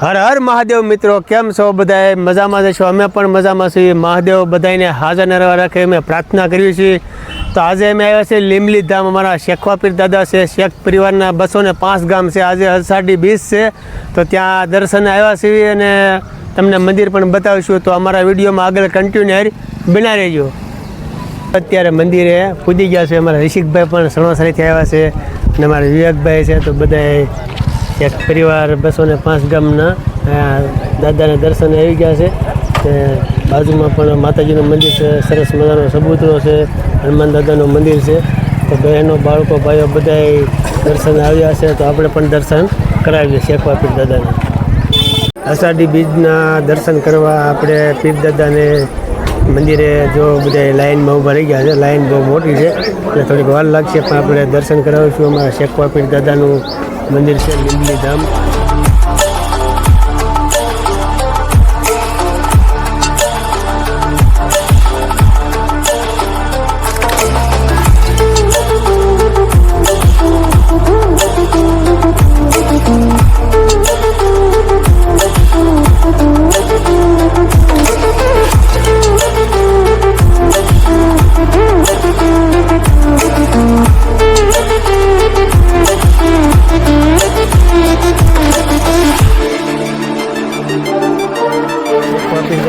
હર હર મહાદેવ મિત્રો, કેમ છો બધાએ મજામાં જશો અમે પણ મજામાં છીએ. મહાદેવ બધાને હાજર નરવા રાખે અમે પ્રાર્થના કરીએ છીએ. તો આજે અમે આવ્યા છીએ લીમલી ધામ. અમારા શેખવા પીર દાદા છે, શેખ પરિવારના બસો ને પાંચ ગામ છે. આજે અષાઢી બીસ છે. તો ત્યાં દર્શને આવ્યા છીએ અને તમને મંદિર પણ બતાવીશું. તો અમારા વિડીયોમાં આગળ કન્ટિન્યુ બના રહેજો. અત્યારે મંદિરે પૂજી ગયા છે. અમારા ઋષિકભાઈ પણ સણોસરીથી આવ્યા છે અને અમારા વિવેકભાઈ છે. તો બધાએ એક પરિવાર બસો ને પાંચ ગામના દાદાને દર્શન આવી ગયા છે. તે બાજુમાં પણ માતાજીનું મંદિર છે, સરસ મજાનો સબૂતરો છે, હનુમાન દાદાનું મંદિર છે. તો બહેનો, બાળકો, ભાઈઓ બધાએ દર્શન આવ્યા છે, તો આપણે પણ દર્શન કરાવીએ શેખવા પીર દાદાને. અષાઢી બીજના દર્શન કરવા આપણે પીર દાદાને મંદિરે જો બધા લાઇનમાં ઊભા રહી ગયા છે. લાઇન બહુ મોટી છે, એટલે થોડીક વાર લાગશે, પણ આપણે દર્શન કરાવીશું અમારા શેખવા પીર દાદાનું મંદિર છે લીંબલી ધામ.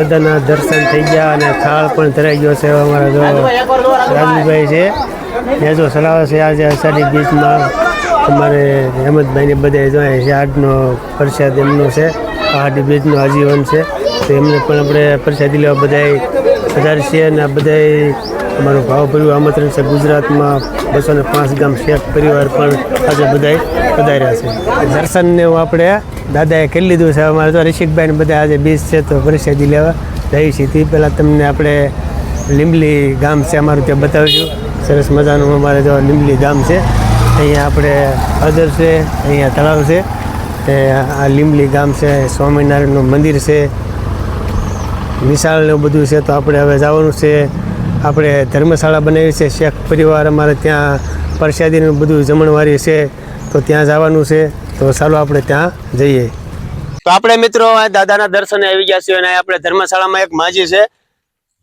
દાદાના દર્શન થઈ ગયા અને થાળ પણ ધરાઈ ગયો છે અમારા જો રાજુભાઈ છે. એ જો સલાવે છે, આજે અષાઢી બીચમાં અમારે હેમંતભાઈને બધે જોઈએ છે આજનો પ્રસાદ એમનો છે, અષાઢી બીજનું આજીવન છે. તો એમને પણ આપણે પ્રસાદી લેવા બધાએ હજાર છે અને આ બધાએ અમારું ભાવભર્યું આમંત્રણ છે. ગુજરાતમાં બસો ને પાંચ ગામ શેખ પરિવાર પણ આજે બધાએ પધાર્યા છે. દર્શનને આપણે દાદાએ કરી લીધું છે. અમારે તો ઋષિકભાઈ બધા આજે બીજ છે તો પ્રસાદી લેવા જઈએ છીએ તે પહેલાં તમને આપણે લીંબલી ગામ છે અમારું ત્યાં બતાવીશું. સરસ મજાનું અમારે જો લીંબલી ગામ છે. અહીંયા આપણે અદર છે, અહીંયા તળાવ છે. તે આ લીંબલી ગામ છે, સ્વામિનારાયણનું મંદિર છે. વિશાળ બધું છે તો આપણે હવે જવાનું છે. આપણે ધર્મશાળા બનાવી છે. શેખ પરિવાર અમારે ત્યાં પ્રસાદીનું બધું જમણવારી છે. તો ત્યાં જવાનું છે. તો ચાલો આપણે ત્યાં જઈએ. તો આપણે મિત્રો આ દાદાના દર્શને આવી ગયા છીએ અને આપણે ધર્મશાળામાં એક માજી છે.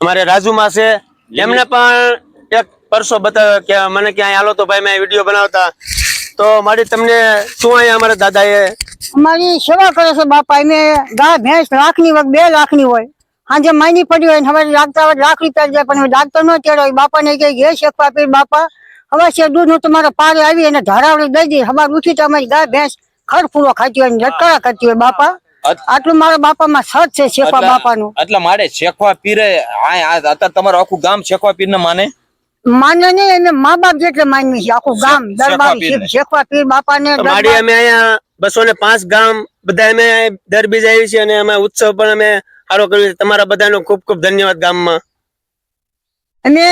અમારે રાજુમાં છે. એમને પણ એક પરસો બતાવ્યો કે મને ક્યાંય હાલો તો ભાઈ મેં વીડિયો બનાવતા. તો મારી તમને શું અહીંયા અમારા દાદાએ અમારી સેવા કરે છે બાપા. એને ગાય ભેંસ લાખની હોય બે લાખની હોય. સાંજે માની પડી હોય ને હવે લાગતા હોય લાખ રૂપિયા જાય પણ દાગતો ન તેડો બાપાને કઈ ઘેર શેકવા પી બાપા. હવે છે દૂધનું તમારા પારે આવી અને ધારાવડી દઈ દઈ અમારે ઉઠી તો અમારી ગાય ભેંસ ખડ ફૂલો ખાતી હોય ને લટકડા કરતી હોય બાપા. આટલું મારા બાપામાં સત છે શેખવા બાપા બાપાનું. એટલે મારે શેખવા પીરે અત્યારે તમારું આખું ગામ શેખવા પીર ને માને? માને નહીં એને મા બાપ જેટલે માનવી છે આખું ગામ દરબાર શેખવા પીર બાપાને ને મારી અમે અહીંયા બસો ને પાંચ ગામ બધા અમે દર બીજ આવી છે અને અમે ઉત્સવ પણ અમે સારો કર્યો છે. તમારા બધાનો ખૂબ ખૂબ ધન્યવાદ ગામમાં. અને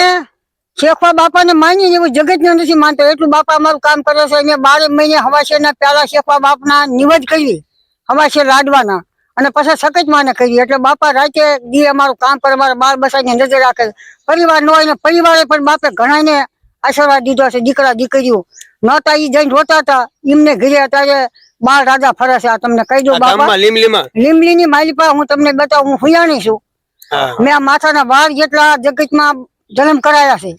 શેખવા બાપાને માની એવું જગત ને નથી માનતો. એટલું બાપા અમારું કામ કરે છે. અને બારે મહિને હવાશે ના પેલા શેખવા બાપના નિવજ કરી. હવાશે લાડવાના અને પછી સકત માને કરી. એટલે બાપા રાતે દી અમારું કામ કરે અમારા બાર બસાની નજર રાખે. પરિવાર ન હોય ને પરિવારે પણ બાપે ઘણાને આશીર્વાદ દીધો છે. દીકરા દીકરીઓ. નહોતા ઈ જઈને રોતા હતા. એમને ઘરે અત્યારે બાર રાજા ફરે છે. આ તમને કહી દઉં બાપા. લીમલી ની માલી પા હું તમને બતાવું. હું હુયાણી છું. મેં આ માથાના વાળ જેટલા જગતમાં જન્મ કરાયા છે.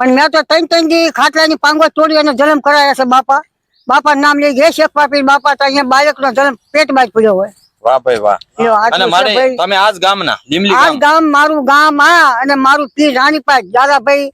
પણ મેં તો ત્રણ ત્રણ દી ખાટલાની પાંગો તોડી અને જન્મ કરાયા છે બાપા. બાપા નામ લઈ ગયા શેખ પાપી બાપા તો અહીંયા બાળકનો જન્મ પેટ જ પડ્યો હોય. વાહ ભાઈ વાહ. અને મારે તમે આજ ગામના લીમલી ગામ. ગામ મારું ગામ આ અને મારું પીર રાણીપાટ દાદાભાઈ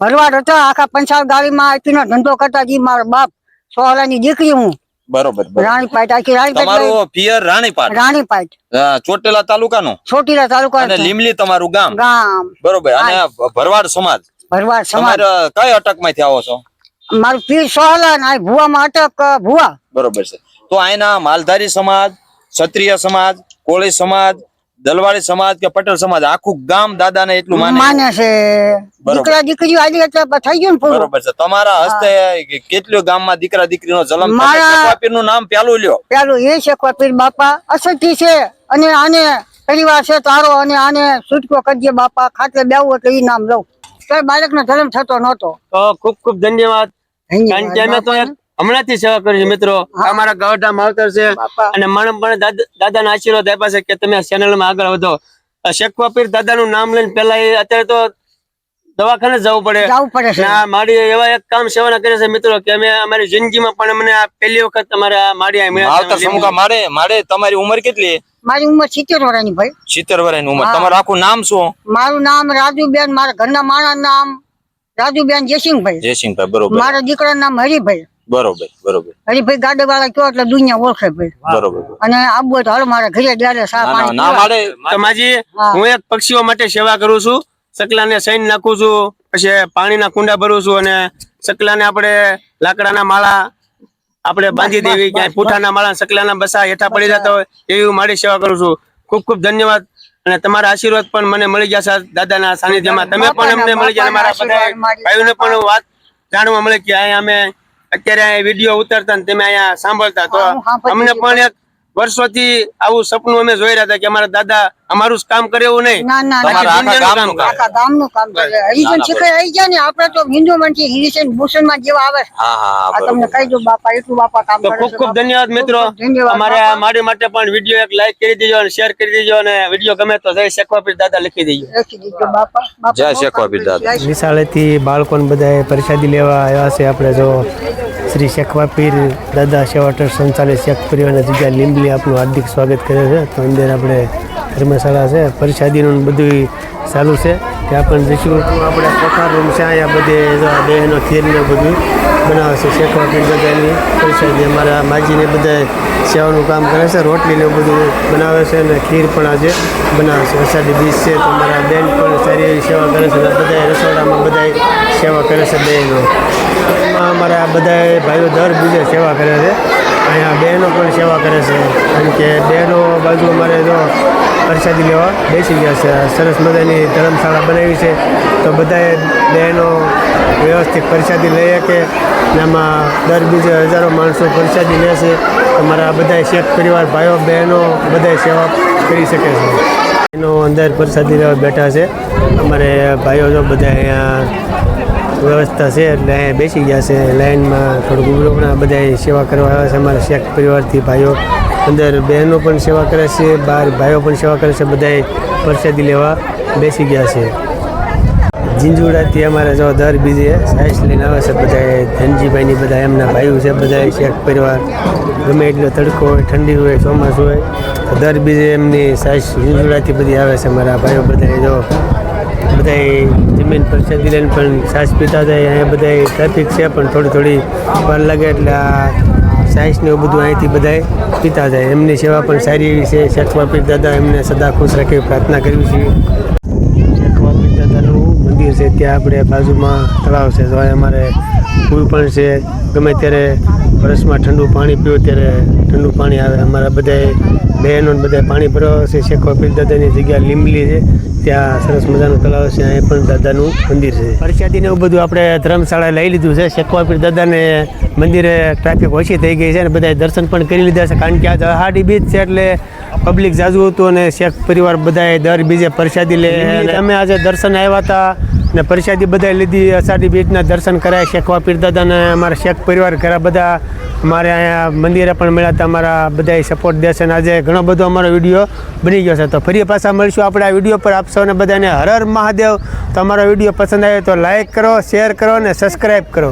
ભરવાડ હતા. આખા પંચાલ ગાડીમાં ધંધો કરતા જી મારો બાપ સોહલાની દીકરી હું. બરોબર. રાણીપાટ આખી રાણીપાટ તમારું પિયર રાણીપાટ. રાણીપાટ. અ, ચોટીલા તાલુકાનું. ચોટીલા તાલુકા અને લીમલી તમારું ગામ. ગામ. બરોબર અને ભરવાડ સમાજ. ભરવાડ સમાજ. તમારે કઈ અટકમાંથી આવો છો? મારું પીર સોહલા ને આ અટક ભુવા. બરોબર છે. તો અહીંના માલધારી સમાજ ક્ષત્રિય સમાજ કોળી સમાજ દલવાડી સમાજ કે પટેલ સમાજ આખું ગામ દાદાને એટલું માને. છે. દીકરા દીકરીઓ આજે એટલે થઈ ગયું ને બરોબર છે. તમારા હસ્તે કેટલું ગામમાં દીકરા દીકરીનો જલમ મારા- નું નામ પેલું લ્યો. પેલું એ છે પીર બાપા અસતી છે અને આને પરિવાર છે તારો અને આને છૂટકો કરજે બાપા ખાટલે બેવું એટલે એ નામ લઉં. તો બાળકનો જન્મ થતો નહોતો. તો ખૂબ ખૂબ ધન્યવાદ. કારણ કે અમે તો એક હમણાંથી સેવા કરી છે મિત્રો. આ મારા ગવડા માવતર છે. અને મને પણ દાદા- દાદાના આશીર્વાદ આપ્યા છે કે તમે આ ચેનલમાં આગળ વધો. શેખવા પીર દાદાનું નામ લઈને પેલા અત્યારે તો દવાખાને જવું પડે. જવું પડે છે. આ માડી એવા એક કામ સેવાના કરે છે મિત્રો કે અમે અમારી જિંદગીમાં પણ અમને આ પહેલી વખત તમારે આ માડી મળ્યા. મારે મારે તમારી ઉંમર કેટલી? મારી ઉંમર સિત્તેર વર્ષની ભાઈ. સિત્તેર વર્ષની ઉંમર. તમારું આખું નામ શું? મારું નામ રાજુબેન મારા ઘરના માણસ નામ રાજુબેન જયસિંહભાઈ. જયસિંહભાઈ બરોબર. મારા દીકરાનું નામ હરિભાઈ. બરોબર બરોબર. હરિભાઈ ગાડી વાળા કયો એટલે દુનિયા ઓળખે ભાઈ. બરોબર. અને આબુ તો હાલો મારા ઘરે ત્યારે સા ના ના પાણી ના મારે તો હું. એક પક્ષીઓ માટે સેવા કરું છું. સકલાને સૈન નાખું છું પછી પાણીના કુંડા ભરું છું અને સકલાને આપણે લાકડાના માળા આપણે બાંધી દેવી ક્યાંય. પૂઠાના માળા સકલાના બસા હેઠા પડી જતા હોય એવી હું મારી સેવા કરું છું. ખૂબ ખૂબ ધન્યવાદ અને તમારા આશીર્વાદ પણ મને મળી ગયા છે દાદાના સાનિધ્યમાં. તમે પણ અમને મળી ગયા મારા બધા ભાઈઓને પણ વાત જાણવા મળે કે અહીંયા અમે અત્યારે વીડિયો ઉતારતા ને તમે અહીંયા સાંભળતા તો અમને પણ એક વર્ષોથી આવું સપનું અમે જોઈ રહ્યા હતા કે અમારા દાદા અમારું જ કામ કરે એવું નહીં. ગામનું કામ. કરે. હરિજન શીખાય આવી જાય ને આપણે તો હિન્દુ માંથી મુસલમાન જેવા આવે. છે. હા હા આ તમને કહી દો બાપા એટલું બાપા કામ તો કરે ખૂબ ખૂબ ધન્યવાદ મિત્રો. અમારે. મારી માટે પણ વીડિયો એક લાઈક કરી દેજો અને શેર કરી દેજો અને વીડિયો ગમે તો જય શેખવાપીર દાદા લખી દેજો. લખી દીધો બાપા. જય બહુ શેખવા કામ પીર દાદા. વિશાળેથી બાળકોને બધાએ પ્રસાદી લેવા આવ્યા છે આપણે જો. શ્રી શેખવા પીર દાદા સેવા ટ્રસ્ટ સંચાલિત શેખ પરિવારના જગ્યા લીંબલી આપનું હાર્દિક સ્વાગત કરે છે. તો અંદર આપણે ધર્મશાળા છે પ્રસાદીનું બધું ચાલુ છે. ત્યાં પણ જઈશું. આપણે પ્રકાર રૂમ છે, અહીંયા બધે બહેનો ખીરને બધું બનાવે છે શેખવાપીર દાદાની પરસાદી અમારા માજીને બધા સેવાનું કામ કરે છે રોટલીને બધું બનાવે છે અને ખીર પણ આજે બનાવે છે. વરસાદી બીજ છે, તો અમારા બેન પણ સારી સેવા કરે છે બધા રસોડામાં બધા સેવા કરે છે બહેનો એમાં અમારા બધા ભાઈઓ દર બીજે સેવા કરે છે. અહીંયા બહેનો પણ સેવા કરે છે. કારણ કે બહેનો બાજુ અમારે જો પ્રસાદી લેવા બેસી ગયા છે. સરસ મજાની ધર્મશાળા બનાવી છે. તો બધાએ બહેનો વ્યવસ્થિત પ્રસાદી લઈ શકે. આમાં દર બીજે હજારો માણસો પ્રસાદી લે છે. અમારા બધા શેખ પરિવાર ભાઈઓ બહેનો બધા સેવા કરી શકે છે. એનો અંદર પ્રસાદી લેવા બેઠા છે. અમારે ભાઈઓ જો બધા અહીંયા વ્યવસ્થા છે એટલે અહીંયા બેસી ગયા છે. લાઇનમાં થોડુંક ઉગડું બધા સેવા કરવા આવ્યા છે. અમારા શેખ પરિવારથી ભાઈઓ, અંદર બહેનો પણ સેવા કરે છે બહાર ભાઈઓ પણ સેવા કરે છે. બધાએ પ્રસાદી લેવા બેસી ગયા છે. જીંજુડાથી અમારે જો દર બીજે સાઈસ લઈને આવે છે બધા ધનજીભાઈની બધા એમના ભાઈઓ છે, બધા શેખ પરિવાર. ગમે એટલો તડકો હોય, ઠંડી હોય, ચોમાસું હોય દર બીજે એમની સાઈસ જીંજુડાથી બધી આવે છે. મારા ભાઈઓ બધા જો બધા જમીન પર પ્રસાદી લઈને પણ સાસ પીતા જાય, અહીંયા બધા ટ્રાફિક છે પણ થોડી થોડી વાર લાગે એટલે આ સાઈસ એવું બધું અહીંથી બધા પીતા જાય. એમની સેવા પણ સારી એવી છે. શેખવા પીર દાદા એમને સદા ખુશ રાખે પ્રાર્થના કરવી છીએ. શેખવા પીર દાદાનું મંદિર છે, ત્યાં આપણે બાજુમાં તળાવ છે. તો અમારે પૂલ પણ છે. ગમે ત્યારે વરસમાં ઠંડુ પાણી પીવું ત્યારે ઠંડુ પાણી આવે. અમારા બધાએ બહેનો બધા પાણી ભરવા છે શેખવા પીર દાદાની જગ્યા લીંબલી છે. ત્યાં સરસ મજાનું તળાવ છે. અહીં પણ દાદાનું મંદિર છે. પ્રસાદી ને એવું બધું આપણે ધર્મશાળાએ લઈ લીધું છે. શેખવા પીર દાદાને મંદિરે ટ્રાફિક ઓછી થઈ ગઈ છે અને બધાએ દર્શન પણ કરી લીધા છે. કારણ કે આજ હાડી બીચ છે એટલે પબ્લિક જાજુ હતું અને શેખ પરિવાર બધાએ દર બીજે પ્રસાદી લે. અને અમે આજે દર્શન આવ્યા હતા ને પ્રસાદી બધાએ લીધી. અષાઢી બીજના દર્શન કરાય શેખવા પીર દાદાને. અમારા શેખ પરિવાર ઘણા બધા અમારે અહીંયા મંદિરે પણ મળ્યા હતા, અમારા બધાએ સપોર્ટ દેશે અને આજે ઘણો બધો અમારો વીડિયો બની ગયો છે. તો ફરી પાછા મળીશું આપણે આ વીડિયો પર. આપ સૌને બધાને હર હર મહાદેવ. તો અમારો વીડિયો પસંદ આવ્યો તો લાઇક કરો શેર કરો અને સબસ્ક્રાઈબ કરો.